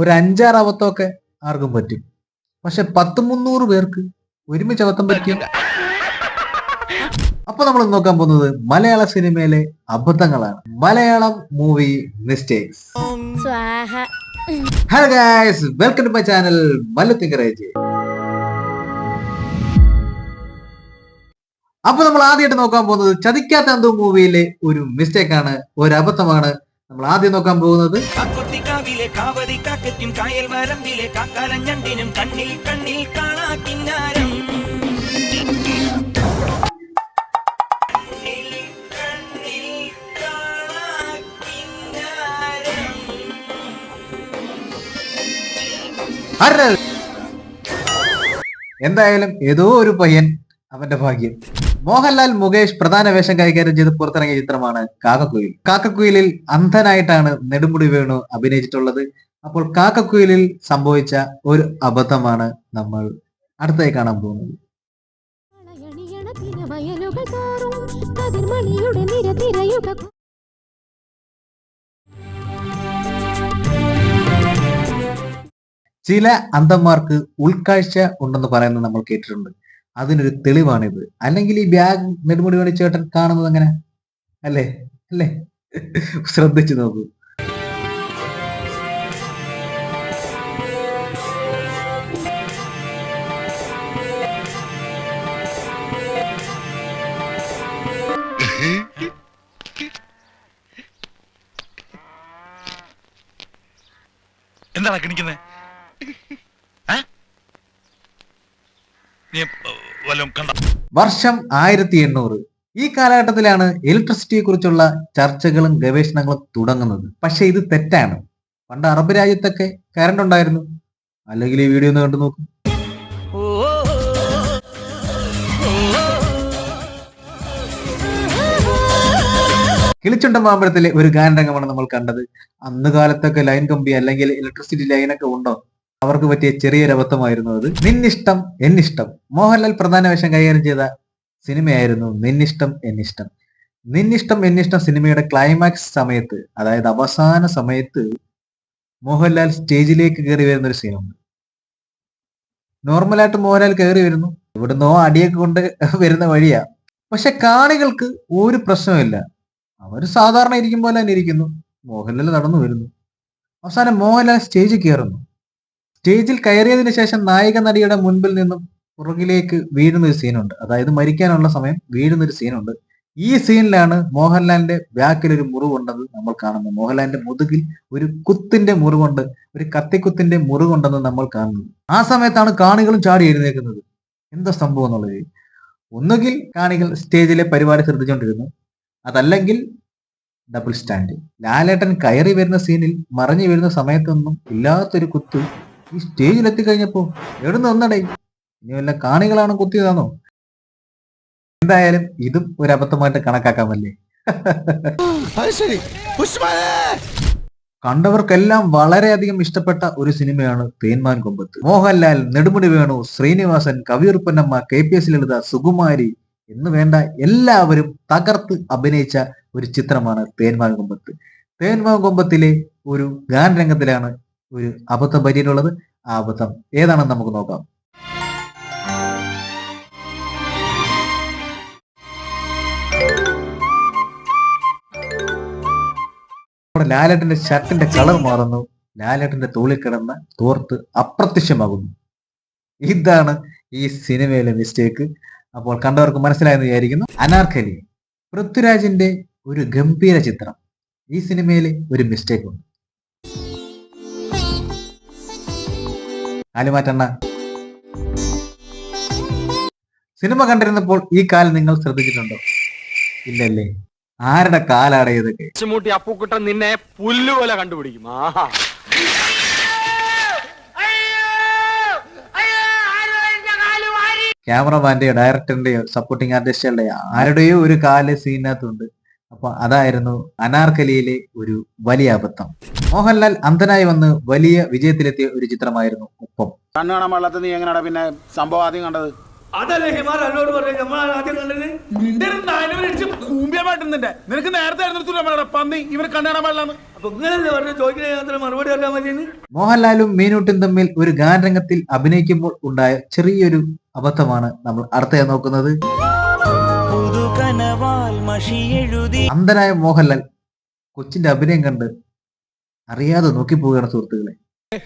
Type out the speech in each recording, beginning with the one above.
ഒരു അഞ്ചാറ് അബദ്ധമൊക്കെ ആർക്കും പറ്റും. പക്ഷെ പത്ത് മുന്നൂറ് പേർക്ക് ഒരുമിച്ച് അബദ്ധം പറ്റിയ? അപ്പൊ നമ്മൾ നോക്കാൻ പോകുന്നത് മലയാള സിനിമയിലെ അബദ്ധങ്ങളാണ്. Malayalam movie mistakes. Hello guys welcome to my channel മല്ലത്തിങ്കറേജ് അപ്പൊ നമ്മൾ ആദ്യമായിട്ട് നോക്കാൻ പോകുന്നത് ചതിക്കാത്ത എന്തോ മൂവിയിലെ ഒരു മിസ്റ്റേക്ക് ആണ് ഒരു അബദ്ധമാണ് നമ്മൾ ആദ്യം നോക്കാൻ പോകുന്നത് കാക്കൊത്തിക്കാവിലെ കാവതി കാക്കയ്ക്കും കായൽ വരമ്പിലെ കാക്കാലം ഞണ്ടിനും കണ്ണിൽ കണ്ണിൽ കാണാ കിന്നാരം എന്തായാലും ഏതോ ഒരു പയ്യൻ അവന്റെ ഭാഗ്യം. മോഹൻലാൽ മുകേഷ് പ്രധാന വേഷം കൈകാര്യം ചെയ്ത് പുറത്തിറങ്ങിയ ചിത്രമാണ് കാക്കക്കുയിൽ. കാക്കക്കുയിലിൽ അന്ധനായിട്ടാണ് നെടുമുടി വേണു അഭിനയിച്ചിട്ടുള്ളത്. അപ്പോൾ കാക്കക്കുയിലിൽ സംഭവിച്ച ഒരു അബദ്ധമാണ് നമ്മൾ അടുത്തായി കാണാൻ പോകുന്നത്. ചില അന്ധന്മാർക്ക് ഉൾക്കാഴ്ച ഉണ്ടെന്ന് പറയുന്നത് നമ്മൾ കേട്ടിട്ടുണ്ട്. അതിനൊരു തെളിവാണിത്. അല്ലെങ്കിൽ ഈ ബാഗ് നെടുമുടി വേണി ചേട്ടൻ കാണുന്നത് അങ്ങനെ അല്ലേ? അല്ലേ? ശ്രദ്ധിച്ചു നോക്കൂ. എന്താണ് കിണിക്കുന്നത് നീ വർഷം ആയിരത്തി എണ്ണൂറ്. ഈ കാലഘട്ടത്തിലാണ് ഇലക്ട്രിസിറ്റിയെ കുറിച്ചുള്ള ചർച്ചകളും ഗവേഷണങ്ങളും തുടങ്ങുന്നത്. പക്ഷെ ഇത് തെറ്റാണ്. പണ്ട് അറബ് രാജ്യത്തൊക്കെ കറണ്ട് ഉണ്ടായിരുന്നു. അല്ലെങ്കിൽ ഈ വീഡിയോ ഒന്ന് കണ്ടു നോക്കും. കിളിച്ചുണ്ട മാമ്പഴത്തിലെ ഒരു ഗാനരംഗമാണ് നമ്മൾ കണ്ടത്. അന്ന് കാലത്തൊക്കെ ലൈൻ കമ്പി അല്ലെങ്കിൽ ഇലക്ട്രിസിറ്റി ലൈനൊക്കെ ഉണ്ടോ? അവർക്ക് പറ്റിയ ചെറിയൊരു അബദ്ധമായിരുന്നു അത്. നിന്നിഷ്ടം എന്നിഷ്ടം. മോഹൻലാൽ പ്രധാന വേഷം കൈകാര്യം ചെയ്ത സിനിമയായിരുന്നു നിന്നിഷ്ടം എന്നിഷ്ടം. നിന്നിഷ്ടം എന്നിഷ്ടം സിനിമയുടെ ക്ലൈമാക്സ് സമയത്ത് അതായത് അവസാന സമയത്ത് മോഹൻലാൽ സ്റ്റേജിലേക്ക് കയറി വരുന്ന ഒരു സീനുണ്ട് നോർമലായിട്ട് മോഹൻലാൽ കയറി വരുന്നു. ഇവിടുന്നോ അടിയൊക്കെ കൊണ്ട് വരുന്ന വഴിയാ. പക്ഷെ കാണികൾക്ക് ഒരു പ്രശ്നമില്ല അവർ സാധാരണ ഇരിക്കും പോലെ തന്നെ ഇരിക്കുന്നു. മോഹൻലാൽ നടന്നു വരുന്നു. അവസാനം മോഹൻലാൽ സ്റ്റേജിൽ കയറുന്നു. സ്റ്റേജിൽ കയറിയതിനു ശേഷം നായിക നടിയുടെ മുൻപിൽ നിന്നും പുറകിലേക്ക് വീഴുന്നൊരു സീനുണ്ട്. അതായത് മരിക്കാനുള്ള സമയം വീഴുന്നൊരു സീനുണ്ട്. ഈ സീനിലാണ് മോഹൻലാലിന്റെ ബാക്കിൽ ഒരു മുറിവുണ്ടെന്ന് നമ്മൾ കാണുന്നത്. മോഹൻലാലിന്റെ മുതുകിൽ ഒരു കുത്തിന്റെ മുറിവുണ്ട്. ഒരു കത്തിക്കുത്തിന്റെ മുറിവുണ്ടെന്ന് നമ്മൾ കാണുന്നത്. ആ സമയത്താണ് കാണികളും ചാടി എഴുന്നേക്കുന്നത് എന്താ സംഭവം എന്നുള്ളത്? ഒന്നുകിൽ കാണികൾ സ്റ്റേജിലെ പരിപാടി ശ്രദ്ധിച്ചുകൊണ്ടിരുന്നു അതല്ലെങ്കിൽ ഡബിൾ സ്റ്റാൻഡ് ലാലേട്ടൻ കയറി വരുന്ന സീനിൽ മറിഞ്ഞു വരുന്ന സമയത്തൊന്നും ഇല്ലാത്തൊരു കുത്ത് ഈ സ്റ്റേജിൽ എത്തിക്കഴിഞ്ഞപ്പോ എവിടുന്ന് വന്നടേ? ഇനി വല്ല കാണികളാണ് കുത്തിയതാണോ? എന്തായാലും ഇതും ഒരു അബദ്ധമായിട്ട് കണക്കാക്കാമല്ലേ? കണ്ടവർക്കെല്ലാം വളരെയധികം ഇഷ്ടപ്പെട്ട ഒരു സിനിമയാണ് Thenmavin Kombath. Mohanlal Nedumudi Venu Sreenivasan Kaviyoor Ponnamma K P S Lalitha Sukumari എന്ന് വേണ്ട എല്ലാവരും തകർത്ത് അഭിനയിച്ച ഒരു ചിത്രമാണ് തേന്മാൻ കൊമ്പത്ത്. തേന്മാൻ കൊമ്പത്തിലെ ഒരു ഗാനരംഗത്തിലാണ് ഒരു അബദ്ധം പറ്റിയിട്ടുള്ളത് ആ അബദ്ധം. ഏതാണെന്ന് നമുക്ക് നോക്കാം. നമ്മുടെ ലാലേട്ടന്റെ ഷർട്ടിന്റെ കളർ മാറുന്നു. ലാലേട്ടന്റെ തോളിൽ കിടന്ന തോർത്ത് അപ്രത്യക്ഷമാകുന്നു. ഇതാണ് ഈ സിനിമയിലെ മിസ്റ്റേക്ക് അപ്പോൾ കണ്ടവർക്ക് മനസ്സിലായെന്ന് വിചാരിക്കുന്നു. അനാർക്കലി പൃഥ്വിരാജിന്റെ ഒരു ഗംഭീര ചിത്രം. ഈ സിനിമയിലെ ഒരു മിസ്റ്റേക്ക് ഉണ്ട്. കാലുമാറ്റണ്ണ സിനിമ കണ്ടിരുന്നപ്പോൾ ഈ കാൽ നിങ്ങൾ ശ്രദ്ധിച്ചിട്ടുണ്ടോ? ഇല്ലല്ലേ. ആരുടെ കാലാണ് ഇതൊക്കെ? മൂട്ടി അപ്പുക്കുട്ടൻ നിന്നെ പുല്ലുപോലെ കണ്ടുപിടിക്കും. ക്യാമറമാന്റെയോ ഡയറക്ടറിന്റെയോ സപ്പോർട്ടിംഗ് ആർട്ടിസ്റ്റുകളുടെയോ ആരുടെയോ ഒരു കാൽ സീനകത്തുണ്ട് അപ്പൊ അതായിരുന്നു അനാർക്കലിയിലെ ഒരു വലിയ അബദ്ധം. മോഹൻലാൽ അന്ധനായി വന്ന് വലിയ വിജയത്തിലെത്തിയ ഒരു ചിത്രമായിരുന്നു ഒപ്പം. കണ്ണു കാണാൻ പാടില്ലാത്ത നീ എങ്ങനെയാണ് പിന്നെ സംഭവം ആദ്യം കണ്ടത്? അതല്ലേ ഹിമാർ എന്നോട് പറഞ്ഞു നമ്മൾ ആദ്യം കണ്ടത് നിന്റെ കൂമ്പിയ നിനക്ക് നേരത്തെ ആയിരുന്നു പന്നി ഇവരെ കണ്ണാടാൻ പാടില്ലാന്ന്. അപ്പൊ ഇങ്ങനല്ലേ പറഞ്ഞു ചോദിക്കുന്ന മറുപടി അറിയാൻ മതിയെന്ന്. മോഹൻലാലും മീനൂട്ടും തമ്മിൽ ഒരു ഗാനരംഗത്തിൽ അഭിനയിക്കുമ്പോൾ ഉണ്ടായ ചെറിയൊരു അബദ്ധമാണ് നമ്മൾ അടുത്തയാ നോക്കുന്നത്. അന്ധനായ മോഹൻലാൽ കൊച്ചിന്റെ അഭിനയം കണ്ട് അറിയാതെ നോക്കി നോക്കിപ്പോവുകയാണ് സുഹൃത്തുക്കളെ.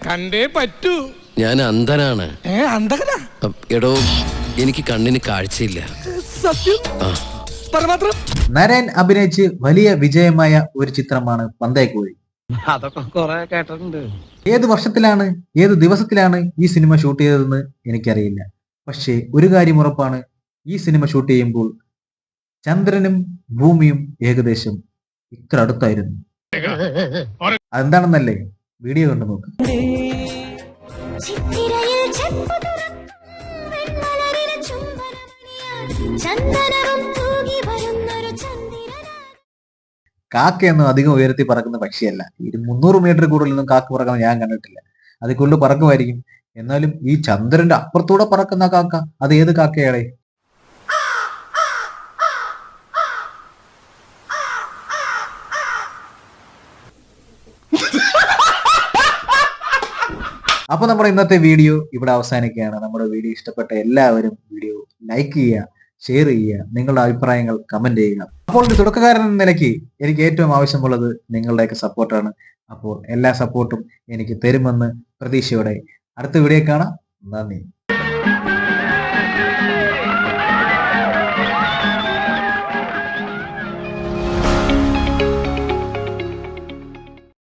കണ്ടേ പറ്റൂ. ഞാൻ അന്ധനാണ്. എടോ എനിക്ക് കണ്ണിന് കാഴ്ചയില്ല. നരൻ അഭിനയിച്ച് വലിയ വിജയമായ ഒരു ചിത്രമാണ് പന്തയക്കോഴി. അതൊക്കെ കൊറേ കേട്ടിട്ടുണ്ട്. ഏത് വർഷത്തിലാണ് ഏത് ദിവസത്തിലാണ് ഈ സിനിമ ഷൂട്ട് ചെയ്തതെന്ന് എനിക്കറിയില്ല. പക്ഷേ ഒരു കാര്യം ഉറപ്പാണ് ഈ സിനിമ ഷൂട്ട് ചെയ്യുമ്പോൾ ചന്ദ്രനും ഭൂമിയും ഏകദേശം ഇത്ര അടുത്തായിരുന്നു. അതെന്താണെന്നല്ലേ വീഡിയോ കണ്ടു നോക്ക്. കാക്കയൊന്നും അധികം ഉയരത്തിൽ പറക്കുന്ന പക്ഷിയല്ല. ഇത് മുന്നൂറ് മീറ്റർ കൂടുതലൊന്നും കാക്ക പറക്കുന്നത് ഞാൻ കണ്ടിട്ടില്ല. കൊണ്ട് പറക്കുമായിരിക്കും. എന്നാലും ഈ ചന്ദ്രന്റെ അപ്പുറത്തൂടെ പറക്കുന്ന കാക്ക അത് ഏത് കാക്കയാടേ? അപ്പൊ നമ്മുടെ ഇന്നത്തെ വീഡിയോ ഇവിടെ അവസാനിക്കുകയാണ്. നമ്മുടെ വീഡിയോ ഇഷ്ടപ്പെട്ട എല്ലാവരും വീഡിയോ ലൈക്ക് ചെയ്യുക ഷെയർ ചെയ്യുക നിങ്ങളുടെ അഭിപ്രായങ്ങൾ കമന്റ് ചെയ്യുക. അപ്പോൾ ഒരു തുടക്കക്കാരൻ എന്ന നിലയ്ക്ക് എനിക്ക് ഏറ്റവും ആവശ്യമുള്ളത് നിങ്ങളുടെയൊക്കെ സപ്പോർട്ടാണ് അപ്പോൾ എല്ലാ സപ്പോർട്ടും എനിക്ക് തരുമെന്ന് പ്രതീക്ഷയോടെ അടുത്ത വീഡിയോ കാണാം. നന്ദി.